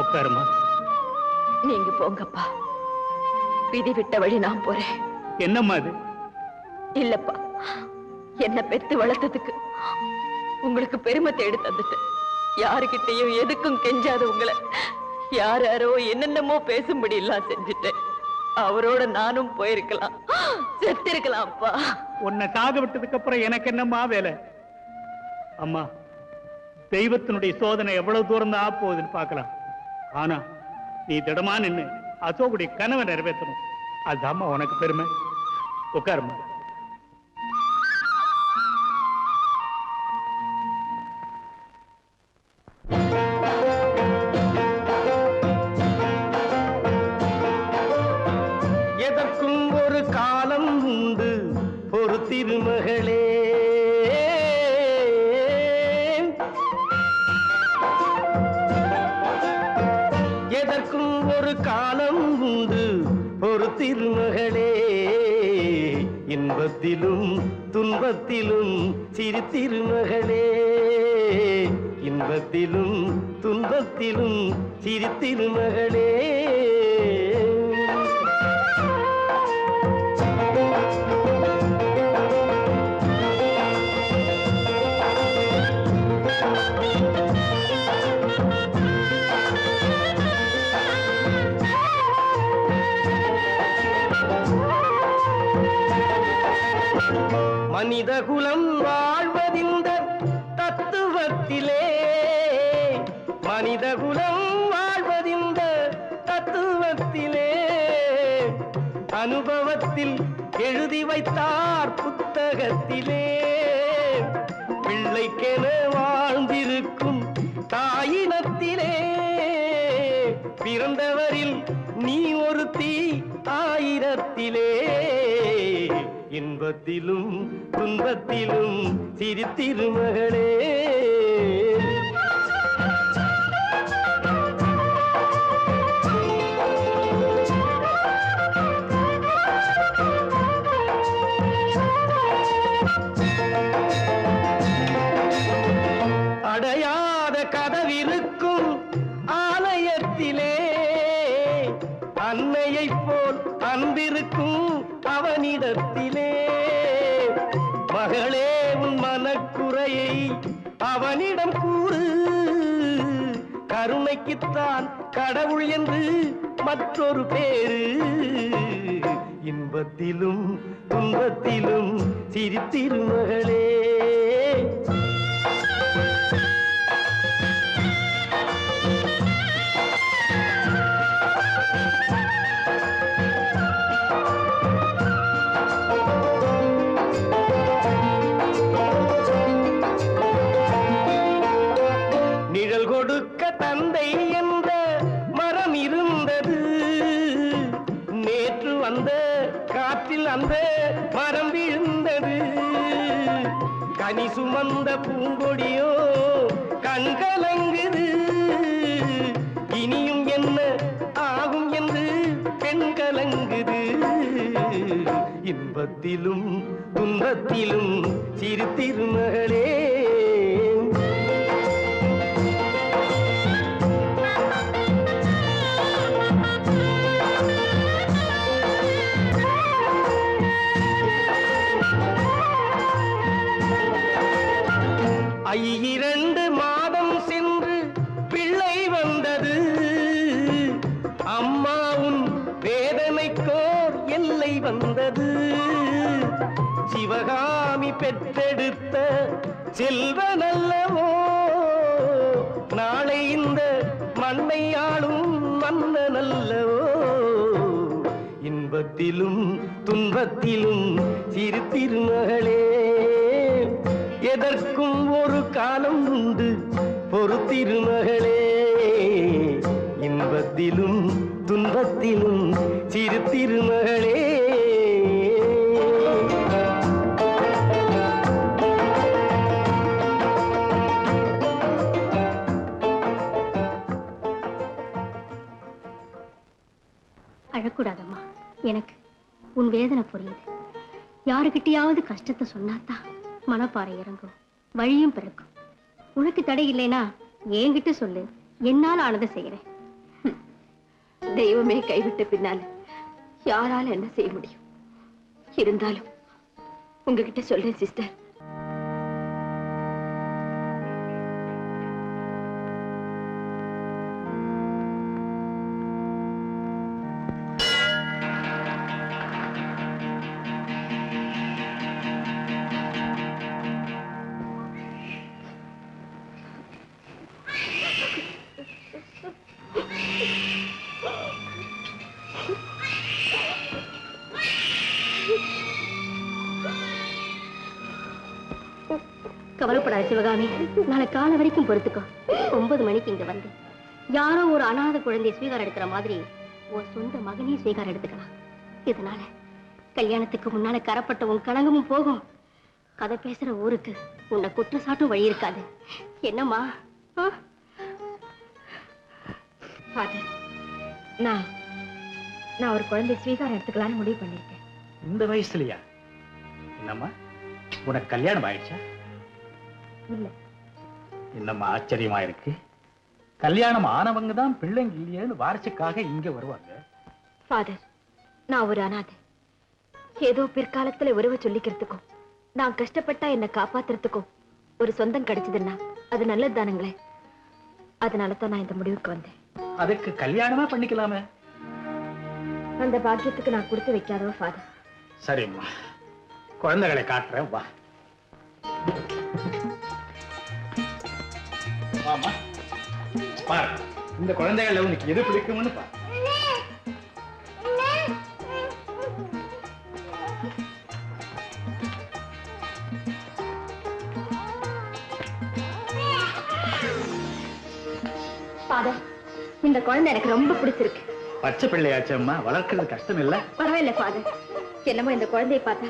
உட்காருமா. நீங்க போங்கப்பா. விதி விட்ட வழி நான் போறேன். என்னம்மா அது இல்லப்பா. என்ன பெத்து வளர்த்ததுக்கு உங்களுக்கு பெருமை தேடி தந்துட்டேன் யாருகிட்டயும் எதுக்கும் கெஞ்சாத உங்களை யார் யாரோ என்னென்னமோ பேசும்படி எல்லாம் செஞ்சுட்டேன். அவரோட நானும் போயிருக்கலாம். செத்திருக்கலாம்ப்பா. உன்னை சாக விட்டதுக்கு அப்புறம் எனக்கு என்னம்மா வேலை? அம்மா தெய்வத்தினுடைய சோதனை எவ்வளவு தூரம் தான் போகுதுன்னு பார்க்கலாம். ஆனா நீ திடமா நின்று அசோகுடைய கனவை நிறைவேற்றணும். அதுதாம்மா உனக்கு பெருமை. உட்காருமா திருமகளே இன்பத்திலும் துன்பத்திலும் சிறு திருமகளே. இன்பத்திலும் துன்பத்திலும் சிறு திருமகளே. அனுபவத்தில் எழுதி வைத்தார் புத்தகத்திலே. பிள்ளைக்கென வாழ்ந்திருக்கும் தாயினத்திலே. பிறந்தவரில் நீ ஒரு தீ ஆயிரத்திலே இன்பத்திலும் துன்பத்திலும் சிரித்திருமகளே கருணைக்குத்தான் கடவுள் என்று மற்றொரு பேரு. இன்பத்திலும் துன்பத்திலும் சிரித்திருமகளே காற்றில் அந்த மரம் விழுந்தது. கனி சுமந்த பூங்கொடியோ கண்கலங்குது. இனியும் என்ன ஆகும் என்று பெண் கலங்குது இன்பத்திலும் துன்பத்திலும் சிறு திருமகளே. செல்வனல்லவோ? நாளை இந்த மண்ணை ஆளும் மன்ன நல்லவோ இன்பத்திலும் துன்பத்திலும் சிறு திருமகளே எதற்கும் ஒரு காலம் உண்டு ஒரு திருமகளே. இன்பத்திலும் துன்பத்திலும் சிறு திருமகளே வரக்கூடாதம்மா. எனக்கு உன் வேதனை புரியுது. யாருக்கிட்டையாவது கஷ்டத்தை சொன்னாதான் மனப்பாறை இறங்கும். வழியும் பிறக்கும். உனக்கு தடை இல்லைனா என்கிட்ட சொல்லு. என்னால் ஆனதை செய்யறேன் தெய்வமே கைவிட்ட பின்னால் யாரால என்ன செய்ய முடியும்? இருந்தாலும் உங்ககிட்ட சொல்றேன் சிஸ்டர். சிவகாமி. நாளை காலை வரைக்கும் பொறுத்துக்கோ. ஒன்பது மணிக்கு இங்க வந்து. யாரோ ஒரு அனாதை குழந்தையை ஸ்வீகாரம் எடுக்கிற மாதிரி உன் சொந்த மகனையும் ஸ்வீகாரம் எடுத்துக்கலாம். இதனால கல்யாணத்துக்கு முன்னால கரப்பட்ட உன் கலங்கமும் போகும். கதை பேசுற ஊருக்கு உன்னை குற்றச்சாட்டும் வழி இருக்காது. என்னம்மா? ஃபாதர் நான் நான் ஒரு குழந்தை ஸ்வீகாரம் எடுத்துக்கலாம்னு முடிவு பண்ணிருக்கேன் இந்த வயசுலயா? என்னம்மா? உனக்கு கல்யாணம் ஆயிடுச்சா? இல்ல. என்னம்மா ஆச்சரியமா இருக்கு? கல்யாணம் ஆனவங்க தான் பிள்ளைங்க இல்லையேன்னு வாரிசுக்காக இங்க வருவாங்க. ஃபாதர் நான் ஒரு அனாதை. ஏதோ பிற்காலத்துல உறவை சொல்லிக்கிறதுக்கும் நான் கஷ்டப்பட்டா என்னை காப்பாத்துறதுக்கும் ஒரு சொந்தம் கிடைச்சதுன்னா அது நல்லது தானுங்களே. அதனால தான் நான் இந்த முடிவுக்கு வந்தேன். அதுக்கு கல்யாணமா பண்ணிக்கலாமே. அந்த பாக்கியத்துக்கு நான் கொடுத்து வைக்காதவ ஃபாதர் சரிம்மா. குழந்தைகளை காட்டுறேன் வா. வாமா பாரு இந்த குழந்தைகள்ல உனக்கு எது பிடிக்கும்னு பாரு. ஃபாதர் இந்த குழந்தை எனக்கு ரொம்ப பிடிச்சிருக்கு. பச்சை பிள்ளையாச்சம்மா வளர்க்கறது கஷ்டம் இல்ல பரவாயில்ல ஃபாதர் என்னமோ இந்த குழந்தையை பார்த்தா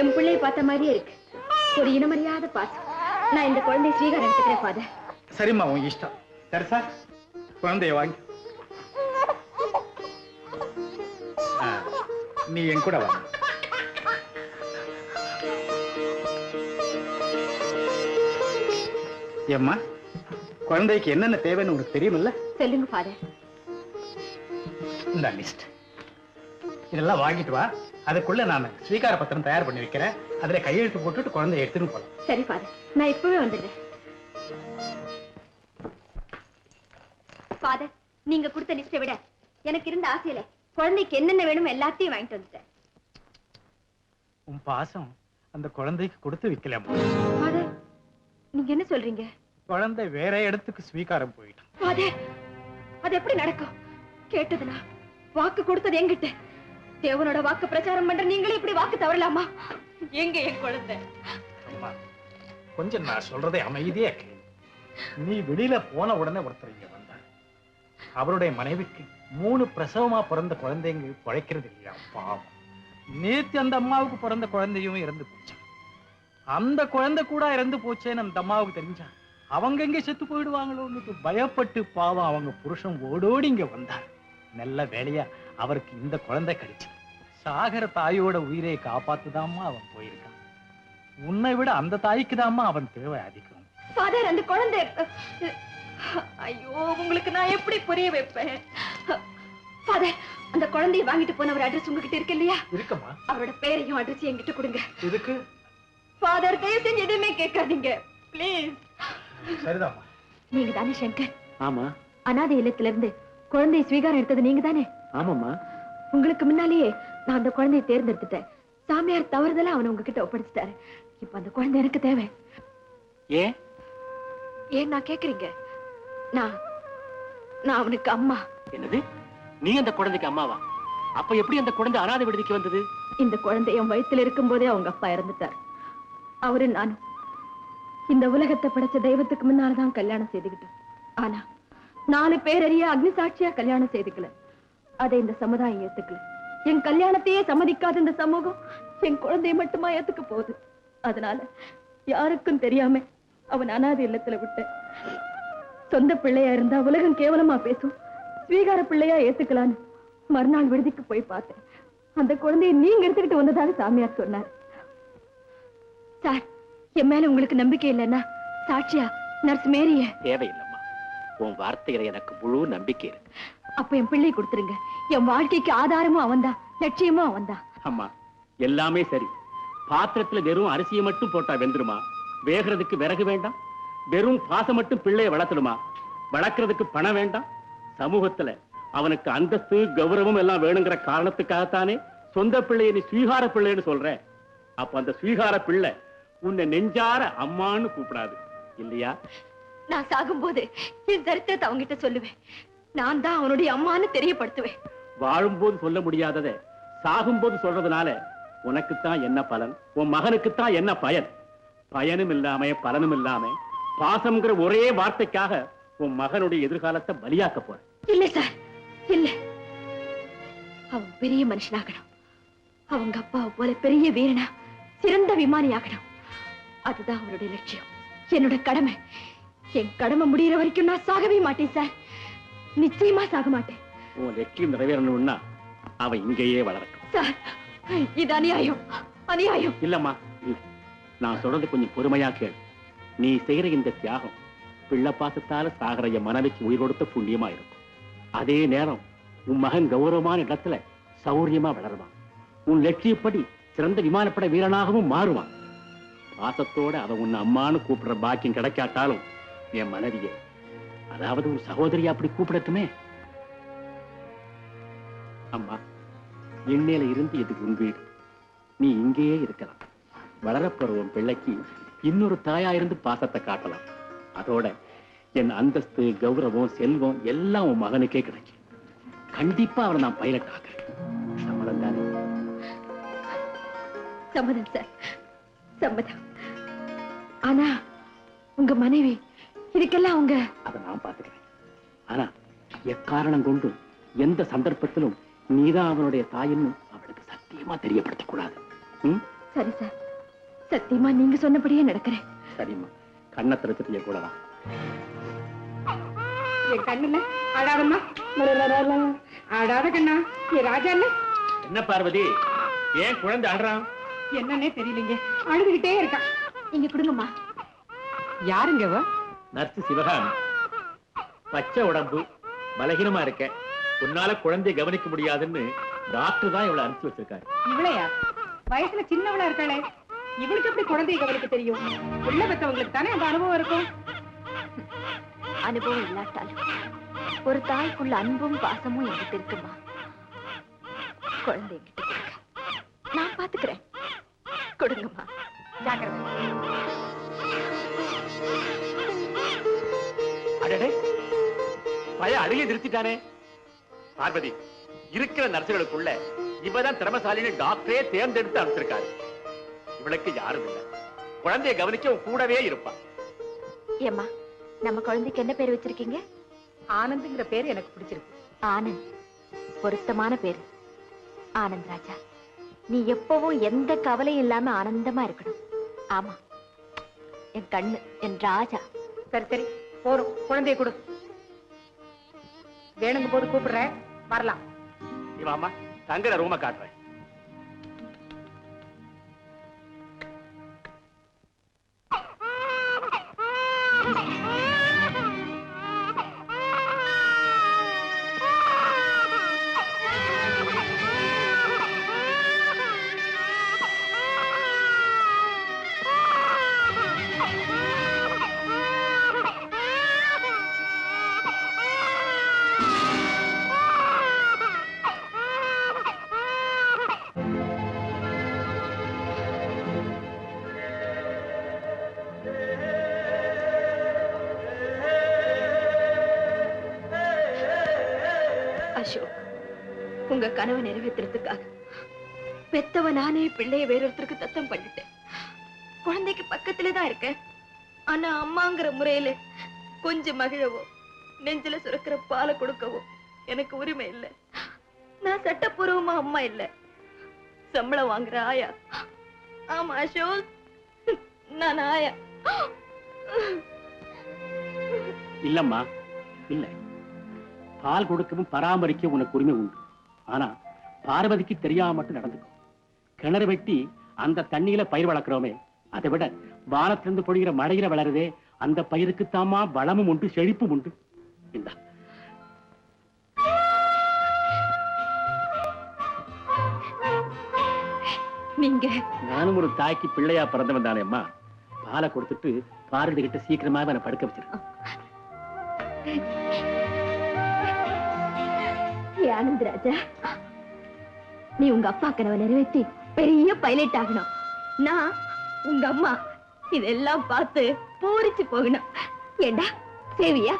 என் பிள்ளையை பார்த்த மாதிரியே இருக்கு. ஒரு இனமறியாத பாசம். நான் இந்த குழந்தையை ஸ்வீகாரம் எடுத்துக்கிறேன் ஃபாதர் சரிம்மா உன் இஷ்டம். சரி சார் குழந்தைய வாங்கி. நீ என் கூட வா. ஏம்மா குழந்தைக்கு என்னென்ன தேவைன்னு உனக்கு தெரியுமில்ல? சொல்லுங்க ஃபாதர் இந்த லிஸ்ட் இதெல்லாம் வாங்கிட்டு வா. அதுக்குள்ள நான் ஸ்வீகார பத்திரம் தயார் பண்ணி வைக்கிறேன். அதுல கையெழுத்து போட்டுட்டு குழந்தைய எடுத்துன்னு போலாம். சரி ஃபாதர் நான் இப்பவே வந்துடுறேன். ஃபாதர் நீங்க கொடுத்த லிஸ்ட்டை விட எனக்கு இருந்த ஆசையில குழந்தைக்கு என்னென்ன வேணுமோ எல்லாத்தையும் வாங்கிட்டு வந்துட்டேன். உன் பாசம் அந்த குழந்தைக்கு கொடுத்து வைக்கலாமா? ஃபாதர் நீங்க என்ன சொல்றீங்க? குழந்தை வேற இடத்துக்கு ஸ்வீகாரம் போயிட்டான். ஃபாதர் அது எப்படி நடக்கும்? கேட்டதுனா வாக்கு கொடுத்தது என்கிட்ட. தேவனோட வாக்கு பிரச்சாரம் பண்ற நீங்களே இப்படி வாக்கு தவறலாமா? எங்க என் குழந்தை? அம்மா கொஞ்சம் நான் சொல்றதை அமைதியா நீ வெளியில போன உடனே ஒருத்தர் அவருடைய மனைவிக்கு மூணு பிரசவமா பிறந்த குழந்தைங்க பிழைக்கிறது இல்லையா? பாவம். நேத்து அந்த அம்மாவுக்கு பிறந்த குழந்தையும் இறந்து போச்சான் அந்த குழந்தை கூட இறந்து போச்சேன்னு அந்த அம்மாவுக்கு தெரிஞ்சா அவங்க எங்க செத்து போயிடுவாங்களோன்னு பயப்பட்டு பாவம் அவங்க புருஷன் ஓடோடி இங்க வந்தார். நல்ல வேலையா அவருக்கு இந்த குழந்தை கிடைச்சது. சாகர தாயோட உயிரை காப்பாத்துதாம்மா அவன் போயிருக்கான். உன்னை விட அந்த தாய்க்கு அவன் தேவை அதிகம். ஃபாதர் அந்த குழந்தை உங்களுக்கு நான் எப்படி புரிய வைப்பேன்? ஃபாதர் அந்த குழந்தையை வாங்கிட்டு போன ஒரு அட்ரஸ் உங்ககிட்ட இருக்கு இல்லையா? இருக்கம்மா அவரோட பேரையும் அட்ரஸ் என்கிட்ட கொடுங்க. இதுக்கு ஃபாதர் தயவு செஞ்சு எதுவுமே கேட்காதீங்க ப்ளீஸ் சரிதாம்மா. நீங்க தானே சங்கர்? ஆமா. அனாதை இல்லத்துல இருந்து குழந்தையை ஸ்வீகாரம் எடுத்தது நீங்க தானே? ஆமாம்மா. உங்களுக்கு முன்னாலேயே நான் அந்த குழந்தையை தேர்ந்தெடுத்துட்டேன். சாமியார் தவறுதலா அவனை உங்ககிட்ட ஒப்படைச்சிட்டாரு. இப்ப அந்த குழந்தை எனக்கு தேவை. ஏன்? ஏன் நான் கேக்குறீங்க? நான் நான் அவனுக்கு அம்மா. என்னது? நீ அந்த குழந்தைக்கு அம்மாவா? அப்ப எப்படி அந்த குழந்தை அனாதை விடுதிக்கு வந்தது? இந்த குழந்தை என் வயித்துல இருக்கும் போதே அவங்க அப்பா இறந்துட்டார். அவரு நானும். இந்த உலகத்தை படைச்ச தெய்வத்துக்கு முன்னாலதான் கல்யாணம் செய்துக்கிட்டோம். ஆனா நாலு பேரறிய அக்னி சாட்சியா கல்யாணம் செய்துக்கல. அதை இந்த சமுதாயம் ஏத்துக்கல. என் கல்யாணத்தையே சம்மதிக்காத இந்த சமூகம் என் குழந்தையை மட்டுமா ஏத்துக்க போகுது? அதனால யாருக்கும் தெரியாம அவன் அனாதை இல்லத்துல விட்டேன். சொந்த பிள்ளையா இருந்தா உலகம் கேவலமா பேசும். ஸ்வீகார பிள்ளையா ஏத்துக்கலான்னு மறுநாள் விடுதிக்கு போய் பார்த்தேன். அந்த குழந்தையை நீங்க எடுத்துக்கிட்டு வந்ததாக சாமியார் சொன்னார். சார் என் மேல உங்களுக்கு நம்பிக்கை இல்லைன்னா சாட்சியா நர்ஸ் மேரிய. தேவையில்லைம்மா. உன் வார்த்தையில எனக்கு முழு நம்பிக்கை இருக்கு. அப்ப என் பிள்ளை கொடுத்துருங்க. என் வாழ்க்கைக்கு ஆதாரமும் அவன்தான் லட்சியமும் அவன்தான் அம்மா எல்லாமே சரி. பாத்திரத்துல வெறும் அரிசியை மட்டும் போட்டா வெந்துருமா? வேகிறதுக்கு விறகு வேண்டாம்? வெறும் பாசம் மட்டும் பிள்ளைய வளர்த்துடுமா? வளர்க்கறதுக்கு பணம் வேண்டாம். சமூகத்துல அவனுக்கு அந்தஸ்து கௌரவம் எல்லாம் வேணுங்கிற காரணத்துக்காகத்தானே சொந்த பிள்ளையை நீ ஸ்வீகார பிள்ளைன்னு சொல்ற. அப்ப அந்த ஸ்வீகார பிள்ளை உன்னை நெஞ்சார அம்மான்னு கூப்பிடாது. இல்லையா? நான் சாகும்போது என் சரித்திரத்தை அவங்கிட்ட சொல்லுவேன். நான் தான் அவனுடைய அம்மான்னு தெரியப்படுத்துவேன். வாழும்போது சொல்ல முடியாததை சாகும்போது சொல்றதுனால உனக்குத்தான் என்ன பலன்? உன் மகனுக்குத்தான் என்ன பயன்? பயனும் இல்லாம பலனும் இல்லாம பாசம்ங்கிற ஒரே வார்த்தைக்காக உன் மகனுடைய எதிர்காலத்தை பலியாக்க போற இல்ல சார் இல்ல. அவன் பெரிய மனுஷனாகணும். அவங்க அப்பாவை போல பெரிய வீரனா சிறந்த விமானி ஆகணும் அதுதான் அவனுடைய லட்சியம். என்னோட கடமை. என் கடமை முடியிற வரைக்கும் நான் சாகவே மாட்டேன் சார். நிச்சயமா சாக மாட்டேன். உன் லட்சியம் நிறைவேறணும்னா அவன் இங்கேயே வளரட்டும். சார் இது அநியாயம். அநியாயம். இல்லம்மா இல்ல. நான் சொல்றது கொஞ்சம் பொறுமையா கேள். நீ செய்யற இந்த தியாகம் பிள்ளை பாசத்தால சாகர என் மனைவிக்கு உயிர் கொடுத்த புண்ணியமா இருக்கும் அதே நேரம் உன் மகன் கௌரவமான இடத்துல சௌரியமா வளருவான். உன் லட்சியப்படி சிறந்த விமானப்படை வீரனாகவும் மாறுவான். பாசத்தோட அவன் உன்னை அம்மான்னு கூப்பிடுற பாக்கியம் கிடைக்காட்டாலும் என் மனைவியை அதாவது ஒரு சகோதரியா அப்படி கூப்பிடட்டுமே? அம்மா எண்ணெயில இருந்து இதுக்கு உன் வீடு. நீ இங்கேயே இருக்கலாம். வளரப்போற உன் பிள்ளைக்கு இன்னொரு தாயா இருந்து பாசத்தை காட்டலாம். அதோட என் அந்தஸ்து கௌரவம் செல்வம் எல்லாம் உன் மகனுக்கே கிடைக்கும். கண்டிப்பா அவனை நான் பைலட் ஆக்குறேன். சம்மதம் தானே? சம்மதம் சார் சம்மதம். ஆனா உங்க மனைவி இதுக்கெல்லாம் அவங்க அதை நான் பார்த்துக்கிறேன். ஆனா எக்காரணம் கொண்டு எந்த சந்தர்ப்பத்திலும் நீதான் அவனுடைய தாயின்னு அவளுக்கு சத்தியமா தெரியப்படுத்தக் கூடாது ம்? சரி சார் சத்தியமா நீங்க சொன்னபடியே நடக்கிறேன். சரிம்மா. கண்ணை திறச்சிட்டு கூட வா. என் கண்ணுல அழாதம்மா. அழாத கண்ணா. என் ராஜா இல்ல? என்ன பார்வதி? ஏன் குழந்தை அழுறான்? என்னன்னே தெரியலங்க. அழுதுகிட்டே இருக்கான் நீங்க கொடுங்கம்மா. யாருங்க அவ? நர்ஸ் சிவகாமி. பச்சை உடம்பு பலகீனமா இருக்க. உன்னால குழந்தையை கவனிக்க முடியாதுன்னு டாக்டர் தான் இவளை அனுப்பிச்சு வச்சிருக்காரு. இவளையா? வயசுல சின்னவளா இருக்காளே. இவளுக்கு எப்படி குழந்தையை கவனிக்க தெரியும்? உள்ள பெத்தவங்களுக்கு தானே அந்த அனுபவம் இருக்கும்? அனுபவம் இல்லாட்டாலும் ஒரு தாய்க்குள்ள அன்பும் பாசமும் என்கிட்ட இருக்குமா? குழந்தை என்கிட்ட நான் பாத்துக்கிறேன். கொடுங்கம்மா. அடடே. பய பார்வதி இருக்கிற நர்சுகளுக்குள்ள இவதான் திறமசாலின்னு டாக்டரே தேர்ந்தெடுத்து அனுப்பிச்சிருக்காரு. இவளுக்கு யாரும் இல்ல. குழந்தையை கவனிக்க உன் கூடவே இருப்பான். ஏம்மா நம்ம குழந்தைக்கு என்ன பேர் வச்சிருக்கீங்க? ஆனந்துங்கிற பேர் எனக்கு பிடிச்சிருக்கு. ஆனந்த். பொருத்தமான பேரு. ஆனந்த் ராஜா நீ எப்பவும் எந்த கவலையும் இல்லாம ஆனந்தமா இருக்கணும். ஆமா என் கண்ணு என் ராஜா. சரி சரி போறோம். குழந்தையை கொடு. வேணுங்க போது கூப்பிடுறேன். வரலாம். இவாமா தங்குற ரூம காட்டுறேன். உங்க கனவு நிறைவேற்றுறதுக்காக பெத்தவ நானே பிள்ளைய வேறொருத்தருக்கு தத்தம் பண்ணிட்டேன். குழந்தைக்கு பக்கத்துல தான் இருக்கேன். ஆனா அம்மாங்கிற முறையில கொஞ்சம் மகிழவோ நெஞ்சில சுரக்கிற பாலை கொடுக்கவோ எனக்கு உரிமை இல்லை. நான் சட்டப்பூர்வமா அம்மா இல்ல. சம்பளம் வாங்குற ஆயா. ஆமா அசோக். நான் ஆயா. இல்லம்மா இல்ல. பால் கொடுக்கவும் பராமரிக்கவும் உனக்கு உரிமை உண்டு. ஆனா பார்வதிக்கு தெரியாம மட்டும் நடந்துக்கும். கிணறு வெட்டி அந்த தண்ணியில பயிர் வளர்க்கிறோமே அதை விட வானத்திலிருந்து பொழிகிற மழையில வளருதே அந்த பயிருக்கு தாமா வளமும் உண்டு செழிப்பும் உண்டு. இந்த. நீங்க. நானும் ஒரு தாய்க்கு பிள்ளையா பிறந்தவன் தானே அம்மா பாலை கொடுத்துட்டு பார்வதி கிட்ட சீக்கிரமா நான் படுக்க வச்சிருக்கேன் ஆனந்த் ராஜா. நீ உங்க அப்பா கனவை நிறைவேற்றி பெரிய பைலட் ஆகணும். நான் உங்க அம்மா இதெல்லாம் பார்த்து பூரிச்சு போகணும். ஏண்டா சேவியா?